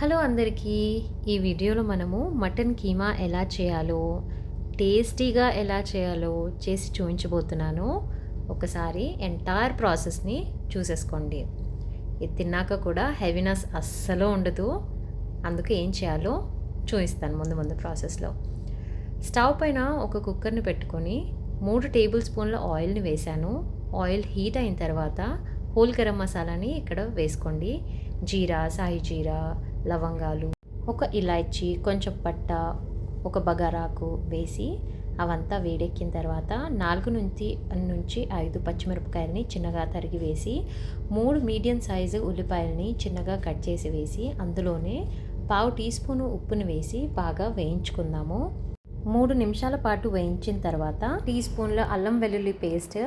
Hello అందరికీ ఈ వీడియోలో మనము మటన్ కీమా ఎలా చేయాలో టేస్టీగా ఎలా చేయాలో చేసి చూపించబోతున్నాను. ఒకసారి ఎంటైర్ ప్రాసెస్ని చూసేసుకోండి. ఇది తిన్నాక కూడా హెవీనెస్ అస్సలు ఉండదు. అందుకు ఏం చేయాలో చూపిస్తాను ముందు ముందు ప్రాసెస్లో. స్టవ్ పైన ఒక కుక్కర్ని పెట్టుకొని మూడు టేబుల్ స్పూన్ల ఆయిల్ని వేశాను. ఆయిల్ హీట్ అయిన తర్వాత హోల్ గరం మసాలాని ఇక్కడ వేసుకోండి. జీరా సాయి జీరా లవంగాలు ఒక ఇలాచి కొంచెం పట్ట ఒక బగారాకు వేసి అవంతా వేడెక్కిన తర్వాత నాలుగు నుంచి నుంచి ఐదు పచ్చిమిరపకాయలని చిన్నగా తరిగి వేసి మూడు మీడియం సైజు ఉల్లిపాయలని చిన్నగా కట్ చేసి వేసి అందులోనే పావు టీ స్పూను ఉప్పుని వేసి బాగా వేయించుకుందాము. మూడు నిమిషాల పాటు వేయించిన తర్వాత టీ స్పూన్లో అల్లం వెల్లుల్లి పేస్ట్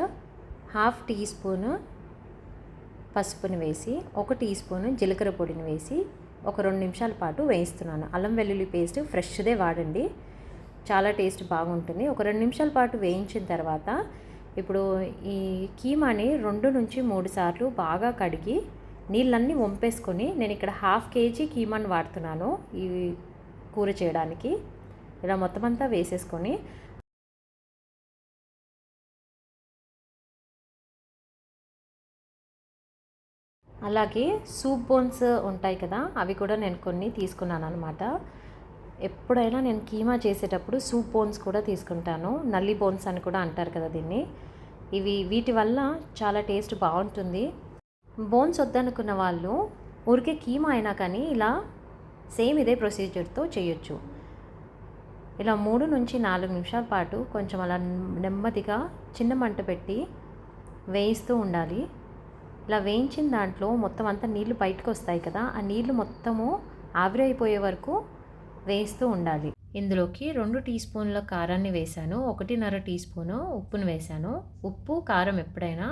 హాఫ్ టీ స్పూను పసుపుని వేసి ఒక టీ స్పూను జీలకర్ర పొడిని వేసి ఒక రెండు నిమిషాల పాటు వేయిస్తున్నాను. అల్లం వెల్లుల్లి పేస్ట్ ఫ్రెష్దే వాడండి. చాలా టేస్ట్ బాగుంటుంది. ఒక రెండు నిమిషాల పాటు వేయించిన తర్వాత ఇప్పుడు ఈ కీమాని రెండు నుంచి మూడు సార్లు బాగా కడిగి నీళ్ళన్నీ వంపేసుకొని నేను ఇక్కడ హాఫ్ కేజీ కీమాని వాడుతున్నాను ఈ కూర చేయడానికి. ఇలా మొత్తం అంతా వేసేసుకొని అలాగే సూప్ బోన్స్ ఉంటాయి కదా అవి కూడా నేను కొన్ని తీసుకున్నాను అనమాట ఎప్పుడైనా నేను కీమా చేసేటప్పుడు సూప్ బోన్స్ కూడా తీసుకుంటాను. నల్లి బోన్స్ అని కూడా అంటారు కదా దీన్ని. ఇవి వీటి వల్ల చాలా టేస్ట్ బాగుంటుంది. బోన్స్ వద్దనుకున్న వాళ్ళు ఊరికే కీమా అయినా కానీ ఇలా సేమ్ ఇదే ప్రొసీజర్తో చేయొచ్చు. ఇలా మూడు నుంచి నాలుగు నిమిషాల పాటు కొంచెం అలా నెమ్మదిగా చిన్న మంట పెట్టి వేయిస్తూ ఉండాలి. ఇలా వేయించిన దాంట్లో మొత్తం అంతా నీళ్ళు బయటకు వస్తాయి కదా ఆ నీళ్ళు మొత్తము ఆవిరైపోయే వరకు వేస్తూ ఉండాలి. ఇందులోకి రెండు టీ స్పూన్ల కారాన్ని వేశాను ఒకటిన్నర టీ స్పూను ఉప్పును వేశాను. ఉప్పు కారం ఎప్పుడైనా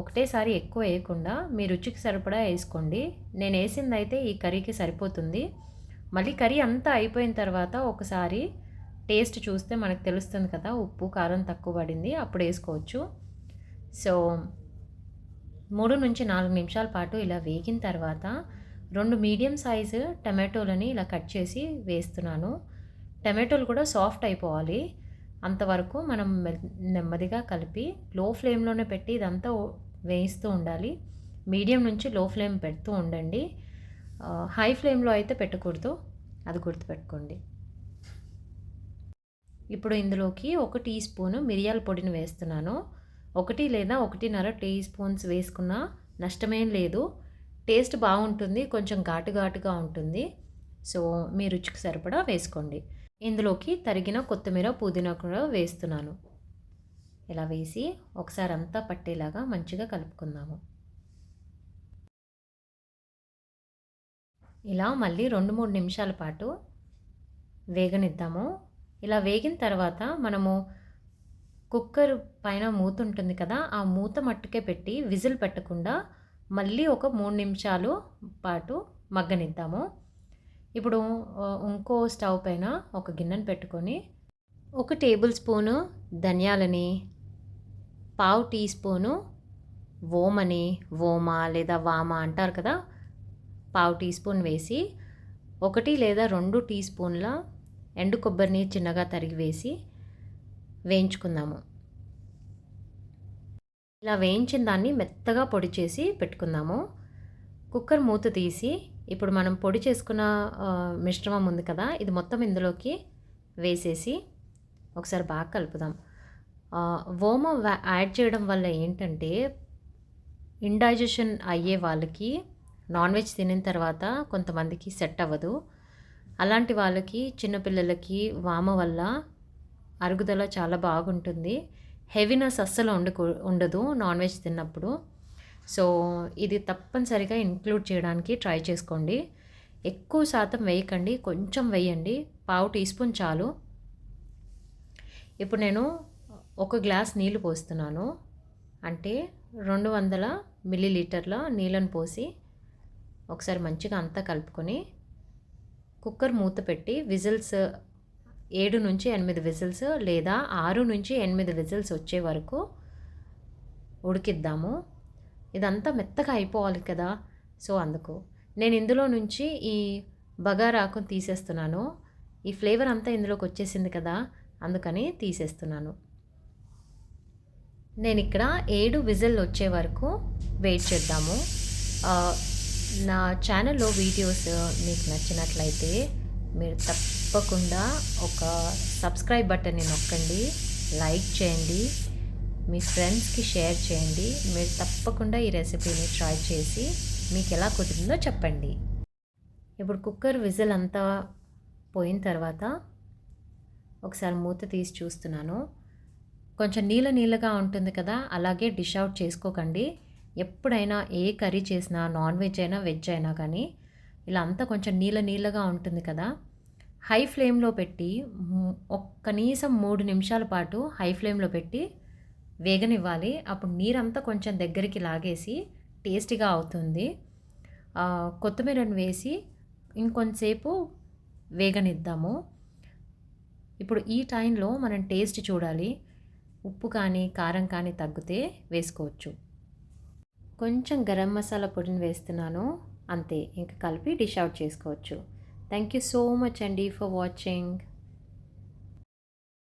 ఒకటేసారి ఎక్కువ వేయకుండా మీ రుచికి సరిపడా వేసుకోండి. నేను వేసింది అయితే ఈ కర్రీకి సరిపోతుంది. మళ్ళీ కర్రీ అంతా అయిపోయిన తర్వాత ఒకసారి టేస్ట్ చూస్తే మనకు తెలుస్తుంది కదా ఉప్పు కారం తక్కువ పడింది అప్పుడు వేసుకోవచ్చు. సో మూడు నుంచి నాలుగు నిమిషాల పాటు ఇలా వేగిన తర్వాత రెండు మీడియం సైజు టమాటోలని ఇలా కట్ చేసి వేస్తున్నాను. టమాటోలు కూడా సాఫ్ట్ అయిపోవాలి. అంతవరకు మనం నెమ్మదిగా కలిపి లో ఫ్లేమ్లోనే పెట్టి ఇదంతా వేయిస్తూ ఉండాలి. మీడియం నుంచి లో ఫ్లేమ్ పెడుతూ ఉండండి. హై ఫ్లేమ్లో అయితే పెట్టకూడదు. అది గుర్తుపెట్టుకోండి. ఇప్పుడు ఇందులోకి ఒక టీ స్పూను మిరియాల పొడిని వేస్తున్నాను. ఒకటి లేదా ఒకటిన్నర టీ స్పూన్స్ వేసుకున్నా నష్టమేం లేదు. టేస్ట్ బాగుంటుంది కొంచెం ఘాటు ఘాటుగా ఉంటుంది. సో మీ రుచికి సరిపడా వేసుకోండి. ఇందులోకి తరిగిన కొత్తిమీర పుదీనా కూడా వేస్తున్నాను. ఇలా వేసి ఒకసారి అంతా పట్టేలాగా మంచిగా కలుపుకుందాము. ఇలా మళ్ళీ రెండు మూడు నిమిషాల పాటు వేగనిద్దాము. ఇలా వేగిన తర్వాత మనము కుక్కర్ పైన మూత ఉంటుంది కదా ఆ మూత మట్టుకే పెట్టి విజిల్ పెట్టకుండా మళ్ళీ ఒక మూడు నిమిషాలు పాటు మగ్గనిద్దాము. ఇప్పుడు ఇంకో స్టవ్ పైన ఒక గిన్నెను పెట్టుకొని ఒక టేబుల్ స్పూను ధనియాలని పావు టీ స్పూను ఓమని ఓమా లేదా వామ అంటారు కదా పావు టీ స్పూన్ వేసి ఒకటి లేదా రెండు టీ స్పూన్ల ఎండు కొబ్బరిని చిన్నగా తరిగి వేసి వేయించుకుందాము. ఇలా వేయించిన దాన్ని మెత్తగా పొడి చేసి పెట్టుకుందాము. కుక్కర్ మూత తీసి ఇప్పుడు మనం పొడి చేసుకున్న మిశ్రమం ఉంది కదా ఇది మొత్తం ఇందులోకి వేసేసి ఒకసారి బాగా కలుపుదాం. ఓమ యాడ్ చేయడం వల్ల ఏంటంటే ఇండైజెషన్ అయ్యే వాళ్ళకి నాన్ వెజ్ తినిన తర్వాత కొంతమందికి సెట్ అవ్వదు. అలాంటి వాళ్ళకి చిన్నపిల్లలకి వామ వల్ల అరుగుదల చాలా బాగుంటుంది. హెవీనెస్ అస్సలు ఉండకు ఉండదు నాన్ వెజ్ తిన్నప్పుడు. సో ఇది తప్పనిసరిగా ఇంక్లూడ్ చేయడానికి ట్రై చేసుకోండి. ఎక్కువ శాతం వేయకండి కొంచెం వేయండి. పావు టీ స్పూన్ చాలు. ఇప్పుడు నేను ఒక గ్లాస్ నీళ్ళు పోస్తున్నాను. అంటే రెండు వందల మిల్లీలీటర్ల నీళ్ళను పోసి ఒకసారి మంచిగా అంతా కలుపుకొని కుక్కర్ మూత పెట్టి విజిల్స్ ఏడు నుంచి ఎనిమిది విజిల్స్ లేదా ఆరు నుంచి ఎనిమిది విజిల్స్ వచ్చే వరకు ఉడికిద్దాము. ఇదంతా మెత్తగా అయిపోవాలి కదా. సో అందుకు నేను ఇందులో నుంచి ఈ బగారాకును తీసేస్తున్నాను. ఈ ఫ్లేవర్ అంతా ఇందులోకి వచ్చేసింది కదా అందుకని తీసేస్తున్నాను. నేను ఇక్కడ ఏడు విజిల్ వచ్చే వరకు వెయిట్ చేద్దాము. నా ఛానల్లో వీడియోస్ మీకు నచ్చినట్లయితే మీరు తప్ప తప్పకుండా ఒక సబ్స్క్రైబ్ బటన్ని నొక్కండి లైక్ చేయండి మీ ఫ్రెండ్స్కి షేర్ చేయండి మీరు తప్పకుండా ఈ రెసిపీని ట్రై చేసి మీకు ఎలా కుదిరిందో చెప్పండి. ఇప్పుడు కుక్కర్ విజిల్ అంతా పోయిన తర్వాత ఒకసారి మూత తీసి చూస్తున్నాను. కొంచెం నీళ్ళ నీళ్ళగా ఉంటుంది కదా అలాగే డిష్ అవుట్ చేసుకోకండి. ఎప్పుడైనా ఏ కర్రీ చేసినా నాన్ వెజ్ అయినా వెజ్ అయినా కానీ ఇలా అంతా కొంచెం నీళ్ళ నీళ్ళగా ఉంటుంది కదా హై ఫ్లేమ్లో పెట్టి కనీసం మూడు నిమిషాల పాటు హై ఫ్లేమ్లో పెట్టి వేగనివ్వాలి. అప్పుడు నీరంతా కొంచెం దగ్గరికి లాగేసి టేస్టీగా అవుతుంది. కొత్తిమీరను వేసి ఇంకొంతసేపు వేగనిద్దాము. ఇప్పుడు ఈ టైంలో మనం టేస్ట్ చూడాలి. ఉప్పు కానీ కారం కానీ తగ్గితే వేసుకోవచ్చు. కొంచెం గరం మసాలా పొడిని వేస్తున్నాను. అంతే. ఇంకా కలిపి డిష్ అవుట్ చేసుకోవచ్చు. Thank you so much, Andy, for watching.